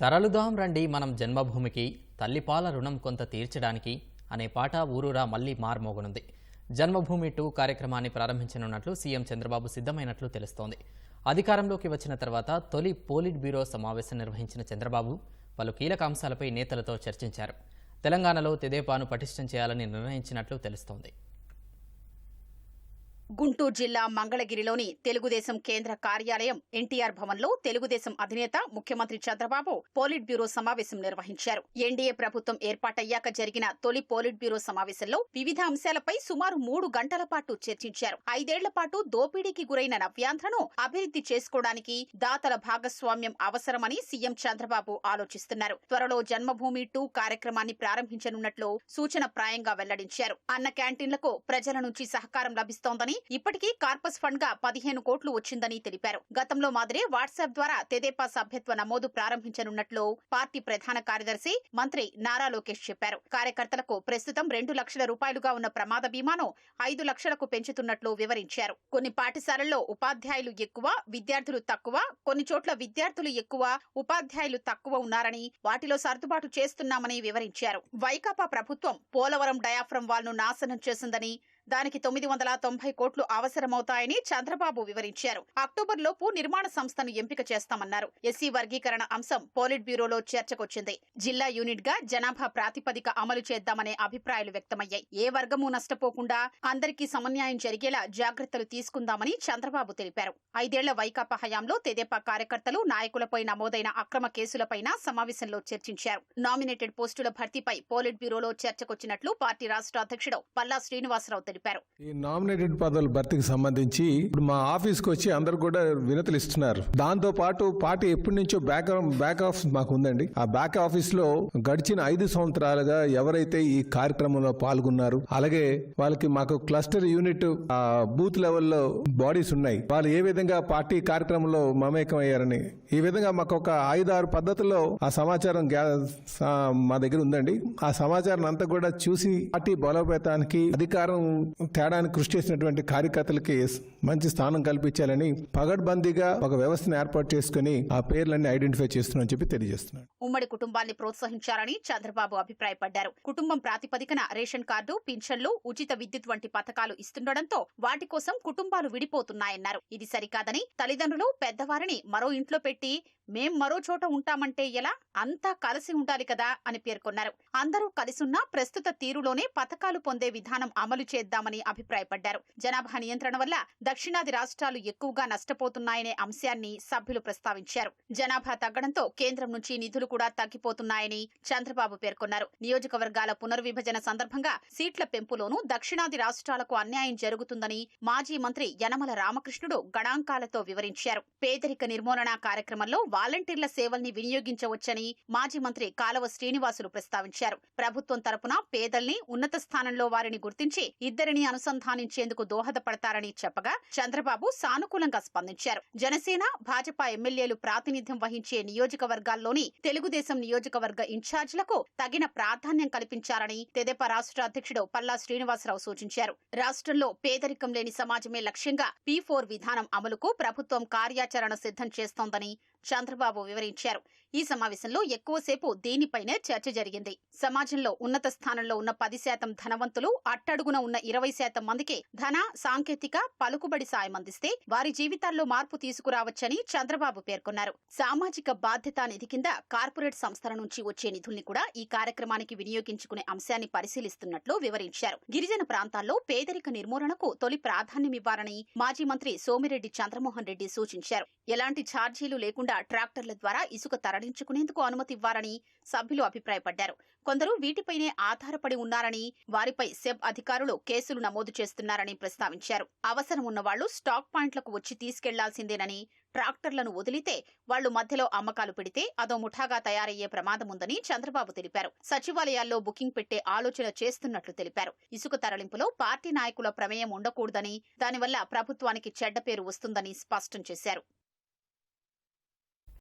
తరలుదాం రండి మనం జన్మభూమికి తల్లిపాల రుణం కొంత తీర్చడానికి అనే పాట ఊరూరా మళ్ళీ మార్మోగనుంది. జన్మభూమి టూ కార్యక్రమాన్ని ప్రారంభించనున్నట్లు సీఎం చంద్రబాబు సిద్ధమైనట్లు తెలుస్తోంది. అధికారంలోకి వచ్చిన తర్వాత తొలి పోలిట్ బ్యూరో సమావేశం నిర్వహించిన చంద్రబాబు పలు కీలక అంశాలపై నేతలతో చర్చించారు. తెలంగాణలో తెదేపాను పటిష్టం చేయాలని నిర్ణయించినట్లు తెలుస్తోంది. గుంటూరు జిల్లా మంగళగిరిలోని తెలుగుదేశం కేంద్ర కార్యాలయం ఎన్టీఆర్ భవన్లో తెలుగుదేశం అధినేత ముఖ్యమంత్రి చంద్రబాబు పోలిట్ బ్యూరో సమావేశం నిర్వహించారు. ఎన్డీఏ ప్రభుత్వం ఏర్పాటయ్యాక జరిగిన తొలి పోలిట్ బ్యూరో సమావేశంలో వివిధ అంశాలపై సుమారు మూడు గంటల పాటు చర్చించారు. ఐదేళ్ళ పాటు దోపిడీకి గురైన నవ్యాంధ్రను అభివృద్ధి చేసుకోవడానికి దాతల భాగస్వామ్యం అవసరమని సీఎం చంద్రబాబు ఆలోచిస్తున్నారు. త్వరలో జన్మభూమి టూ కార్యక్రమాన్ని ప్రారంభించనున్నట్లు సూచన ప్రాయంగా వెల్లడించారు. అన్న క్యాంటీన్లకు ప్రజల నుంచి సహకారం లభిస్తోందని ఇప్పటికీ కార్పస్ ఫండ్గా పదిహేను కోట్లు వచ్చిందని తెలిపారు. గతంలో మాదిరే వాట్సాప్ ద్వారా తెదేపా సభ్యత్వ నమోదు ప్రారంభించనున్నట్లు పార్టీ ప్రధాన కార్యదర్శి మంత్రి నారా లోకేష్ చెప్పారు. కార్యకర్తలకు ప్రస్తుతం రెండు లక్షల రూపాయలుగా ఉన్న ప్రమాద బీమాను ఐదు లక్షలకు పెంచుతున్నట్లు వివరించారు. కొన్ని పాఠశాలల్లో ఉపాధ్యాయులు ఎక్కువ విద్యార్థులు తక్కువ కొన్ని చోట్ల విద్యార్థులు ఎక్కువ ఉపాధ్యాయులు తక్కువ ఉన్నారని వాటిలో సర్దుబాటు చేస్తున్నామని వివరించారు. వైకాపా ప్రభుత్వం పోలవరం డయాఫ్రమ్ వాల్ను నాశనం చేసిందని దానికి తొమ్మిది వందల తొంభై కోట్లు అవసరమవుతాయని చంద్రబాబు వివరించారు. అక్టోబర్ లోపు నిర్మాణ సంస్థను ఎంపిక చేస్తామన్నారు. ఎస్సీ వర్గీకరణ అంశం పోలిట్ బ్యూరోలో చర్చకొచ్చింది. జిల్లా యూనిట్గా జనాభా ప్రాతిపదిక అమలు చేద్దామనే అభిప్రాయాలు వ్యక్తమయ్యాయి. ఏ వర్గము నష్టపోకుండా అందరికీ సమన్యాయం జరిగేలా జాగ్రత్తలు తీసుకుందామని చంద్రబాబు తెలిపారు. ఐదేళ్ళ వైకాపా హయాంలో తెదేపా కార్యకర్తలు నాయకులపై నమోదైన అక్రమ కేసులపైన సమావేశంలో చర్చించారు. నామినేటెడ్ పోస్టుల భర్తీపై పోలిట్ బ్యూరోలో చర్చకొచ్చినట్లు పార్టీ రాష్ట్ర అధ్యక్షుడు పల్లా శ్రీనివాసరావు తెలిపారు. ఈ నామినేటెడ్ పదవుల భర్తీకి సంబంధించి ఇప్పుడు మా ఆఫీస్కి వచ్చి అందరు కూడా వినతులు ఇస్తున్నారు. దాంతో పాటు పార్టీ ఎప్పటి నుంచో బ్యాక్ బ్యాక్ ఆఫీస్ మాకు ఉందండి. ఆ బ్యాక్ ఆఫీస్లో గడిచిన ఐదు సంవత్సరాలుగా ఎవరైతే ఈ కార్యక్రమంలో పాల్గొన్నారు అలాగే వాళ్ళకి మాకు క్లస్టర్ యూనిట్ ఆ బూత్ లెవెల్లో బాడీస్ ఉన్నాయి. వాళ్ళు ఏ విధంగా పార్టీ కార్యక్రమంలో మమేకం అయ్యారని ఈ విధంగా మాకు ఒక ఐదు ఆరు పద్ధతుల్లో ఆ సమాచారం గ్యా- మా దగ్గర ఉందండి. ఆ సమాచారం అంతా కూడా చూసి పార్టీ బలోపేతానికి అధికారం తేడాను కృషి చేసినటువంటి కార్యకర్తలకి మంచి స్థానం కల్పించాలని పగడ్బందీగా ఒక వ్యవస్థను ఏర్పాటు చేసుకుని ఆ పేర్లన్నీ ఐడెంటిఫై చేస్తున్నా చెప్పి తెలియజేస్తున్నాను ఉమ్మడి కుటుంబాన్ని ప్రోత్సహించాలని చంద్రబాబు అభిప్రాయపడ్డారు. కుటుంబం ప్రాతిపదికన రేషన్ కార్డు పింఛన్లు ఉచిత విద్యుత్ వంటి పథకాలు ఇస్తుండటంతో వాటి కోసం కుటుంబాలు విడిపోతున్నాయన్నారు. ఇది సరికాదని తల్లిదండ్రులు పెద్దవారిని మరో ఇంట్లో పెట్టి మేం మరో చోట ఉంటామంటే ఎలా? అంతా కలిసి ఉండాలి కదా అని పేర్కొన్నారు. అందరూ కలిసున్నా ప్రస్తుత తీరులోనే పథకాలు పొందే విధానం అమలు చేద్దామని అభిప్రాయపడ్డారు. జనాభా నియంత్రణ వల్ల దక్షిణాది రాష్ట్రాలు ఎక్కువగా నష్టపోతున్నాయనే అంశాన్ని సభ్యులు ప్రస్తావించారు. జనాభా తగ్గడంతో కేంద్రం నుంచి నిధులు కూడా తగ్గిపోతున్నాయని చంద్రబాబు పేర్కొన్నారు. నియోజకవర్గాల పునర్విభజన సందర్భంగా సీట్ల పెంపులోనూ దక్షిణాది రాష్ట్రాలకు అన్యాయం జరుగుతుందని మాజీ మంత్రి యనమల రామకృష్ణుడు గణాంకాలతో వివరించారు. పేదరిక నిర్మూలన కార్యక్రమంలో వాలంటీర్ల సేవల్ని వినియోగించవచ్చని మాజీ మంత్రి కాలవ శ్రీనివాసులు ప్రస్తావించారు. ప్రభుత్వం తరపున పేదల్ని ఉన్నత స్థానంలో వారిని గుర్తించి ఇద్దరిని అనుసంధానించేందుకు దోహదపడతారని చెప్పగా చంద్రబాబు సానుకూలంగా స్పందించారు. జనసేన భాజపా ఎమ్మెల్యేలు ప్రాతినిధ్యం వహించే నియోజకవర్గాల్లోని తెలుగుదేశం నియోజకవర్గ ఇన్ఛార్జీలకు తగిన ప్రాధాన్యం కల్పించారని తెదేపా రాష్ట్ర అధ్యక్షుడు పల్లా శ్రీనివాసరావు సూచించారు. రాష్ట్రంలో పేదరికం లేని సమాజమే లక్ష్యంగా పీ ఫోర్ విధానం అమలుకు ప్రభుత్వం కార్యాచరణ సిద్ధం చేస్తోందని చంద్రబాబు వివరించారు. ఈ సమావేశంలో ఎక్కువసేపు దీనిపైనే చర్చ జరిగింది. సమాజంలో ఉన్నత స్థానంలో ఉన్న పది శాతం ధనవంతులు అట్టడుగున ఉన్న ఇరవై శాతం మందికి ధన సాంకేతిక పలుకుబడి సాయం అందిస్తే వారి జీవితాల్లో మార్పు తీసుకురావచ్చని చంద్రబాబు పేర్కొన్నారు. సామాజిక బాధ్యతా నిధి కింద కార్పొరేట్ సంస్థల నుంచి వచ్చే నిధుల్ని కూడా ఈ కార్యక్రమానికి వినియోగించుకునే అంశాన్ని పరిశీలిస్తున్నట్లు వివరించారు. గిరిజన ప్రాంతాల్లో పేదరిక నిర్మూలనకు తొలి ప్రాధాన్యమివ్వాలని మాజీ మంత్రి సోమిరెడ్డి చంద్రమోహన్ రెడ్డి సూచించారు. ఎలాంటి ఛార్జీలు లేకుండా ట్రాక్టర్ల ద్వారా ఇసుక తరలించుకునేందుకు అనుమతి ఇవ్వాలని సభ్యులు అభిప్రాయపడ్డారు. కొందరు వీటిపైనే ఆధారపడి ఉన్నారని వారిపై సెబ్ అధికారులు కేసులు నమోదు చేస్తున్నారని ప్రస్తావించారు. అవసరం ఉన్నవాళ్ళు స్టాక్ పాయింట్లకు వచ్చి తీసుకెళ్ళాల్సిందేనని ట్రాక్టర్లను వదిలితే వాళ్ళు మధ్యలో అమ్మకాలు పెడితే అదో ముఠాగా తయారయ్యే ప్రమాదముందని చంద్రబాబు తెలిపారు. సచివాలయాల్లో బుకింగ్ పెట్టే ఆలోచన చేస్తున్నట్లు తెలిపారు. ఇసుక తరలింపులో పార్టీ నాయకుల ప్రమేయం ఉండకూడదని దానివల్ల ప్రభుత్వానికి చెడ్డ పేరు వస్తుందని స్పష్టం చేశారు.